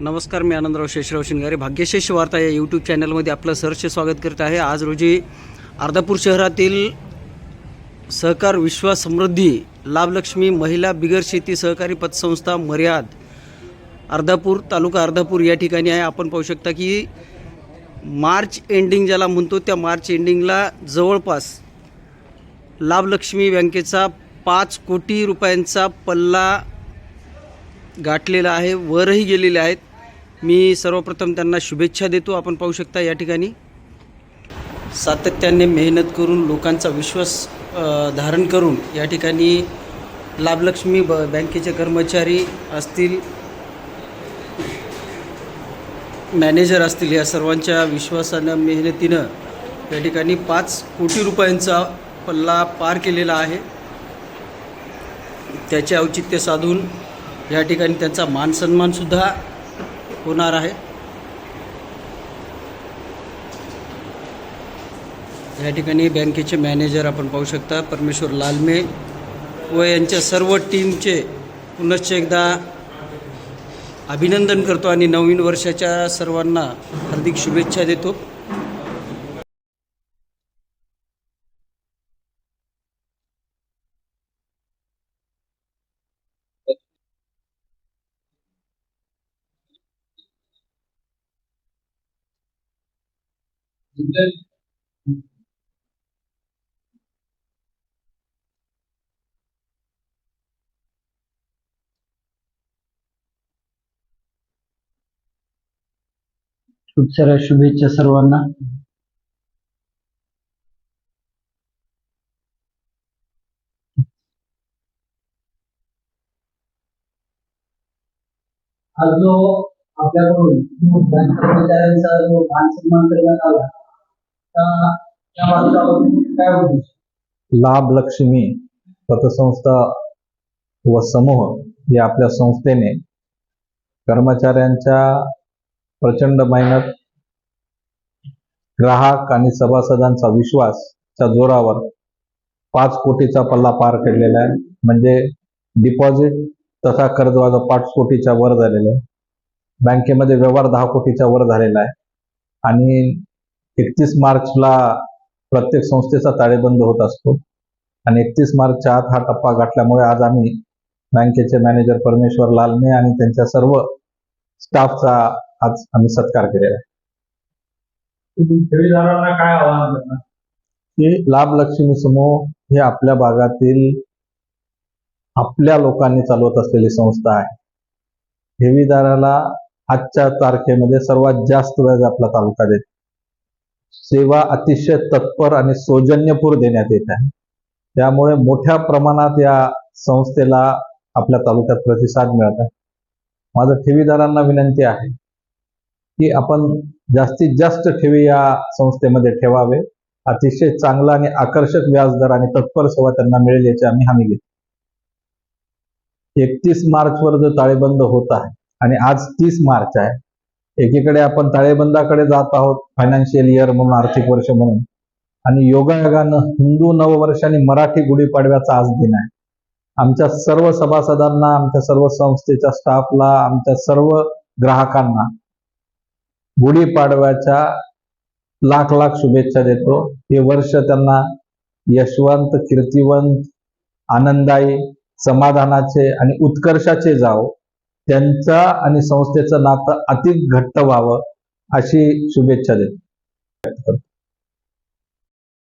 नमस्कार मी आनंदराव शेषराव शिंगारे. भाग्यशेष वार्ता या यूट्यूब चॅनलमध्ये आपलं सहर्ष स्वागत करत आहे. आज रोजी अर्धापूर शहरातील सहकार विश्वास समृद्धी लाभलक्ष्मी महिला बिगर शेती सहकारी पतसंस्था मर्याद अर्धापूर तालुका अर्धापूर या ठिकाणी आहे. आपण पाहू शकता की मार्च एंडिंग ज्याला म्हणतो त्या मार्च एंडिंगला जवळपास लाभलक्ष्मी बँकेचा पाच कोटी रुपयांचा पल्ला गाठलेला आहे वरही गेलेले आहेत. मी सर्वप्रथम त्यांना शुभेच्छा देतो. आपण पाहू शकता या ठिकाणी. सातत्याने मेहनत करून लोकांचा विश्वास धारण करून या ठिकाणी लाभलक्ष्मी ब बँकेचे कर्मचारी असतील मॅनेजर असतील या सर्वांच्या विश्वासानं मेहनतीनं या ठिकाणी पाच कोटी रुपयांचा पल्ला पार केलेला आहे. त्याचे औचित्य साधून या ठिकाणी त्यांचा मानसन्मानसुद्धा होणार आहे. या ठिकाणी बँकेचे मॅनेजर आपण पाहू शकता परमेश्वर लालमे व यांच्या सर्व टीमचे पुनश्च एकदा अभिनंदन करतो आणि नवीन वर्षाच्या सर्वांना हार्दिक शुभेच्छा देतो. खूप साऱ्या शुभेच्छा सर्वांना. आज जो आपल्याकडून बँक जो मान सन्मान करण्यात आला लाभ लक्ष्मी पतसंस्था व समूह या आपल्या संस्थेने कर्मचाऱ्यांच्या प्रचंड मेहनत ग्राहक आणि सभासदांचा विश्वासच्या जोरावर पाच कोटीचा पल्ला पार केलेला आहे. म्हणजे डिपॉझिट तथा कर्जवाजा पाच कोटीच्या वर झालेला आहे. बँकेमध्ये व्यवहार दहा कोटीच्या वर झालेला आहे. आणि एकतीस मार्चला प्रत्येक संस्थेचा ताळेबंद होत असतो. आणि एकतीस मार्चच्या आत हा टप्पा गाठल्यामुळे आज आम्ही बँकेचे मॅनेजर परमेश्वर लालने आणि त्यांच्या सर्व स्टाफचा आज आम्ही सत्कार केलेला आहे. काय आवाहन करणार की लाभ लक्ष्मी समूह हे आपल्या भागातील आपल्या लोकांनी चालवत असलेली संस्था आहे. ठेवीदाराला आजच्या तारखेमध्ये सर्वात जास्त व्याज आपला तालुका देतो. सेवा अतिशय तत्पर आणि सौजन्यपूर देण्यात येत आहे. त्यामुळे मोठ्या प्रमाणात या संस्थेला आपल्या तालुक्यात प्रतिसाद मिळत आहे. माझं ठेवीदारांना विनंती आहे की आपण जास्तीत जास्त ठेवी या संस्थेमध्ये ठेवावे. अतिशय चांगला आणि आकर्षक व्याजदर आणि तत्पर सेवा त्यांना मिळेल याची आम्ही हमी घेतो. एकतीस मार्चवर जो ताळेबंद होत आहे आणि आज तीस मार्च आहे एकीकडे आपण ताळेबंदाकडे जात आहोत फायनान्शियल इयर म्हणून आर्थिक वर्ष म्हणून. आणि योगायोगानं हिंदू नववर्ष आणि मराठी गुढीपाडव्याचा आज दिन आहे. आमच्या सर्व सभासदांना आमच्या सर्व संस्थेच्या स्टाफला आमच्या सर्व ग्राहकांना गुढीपाडव्याच्या लाख लाख शुभेच्छा देतो. हे वर्ष त्यांना यशवंत कीर्तिवंत आनंदायी समाधानाचे आणि उत्कर्षाचे जावो. त्यांचा आणि संस्थेचं नातं अधिक घट्ट व्हावं अशी शुभेच्छा देतो.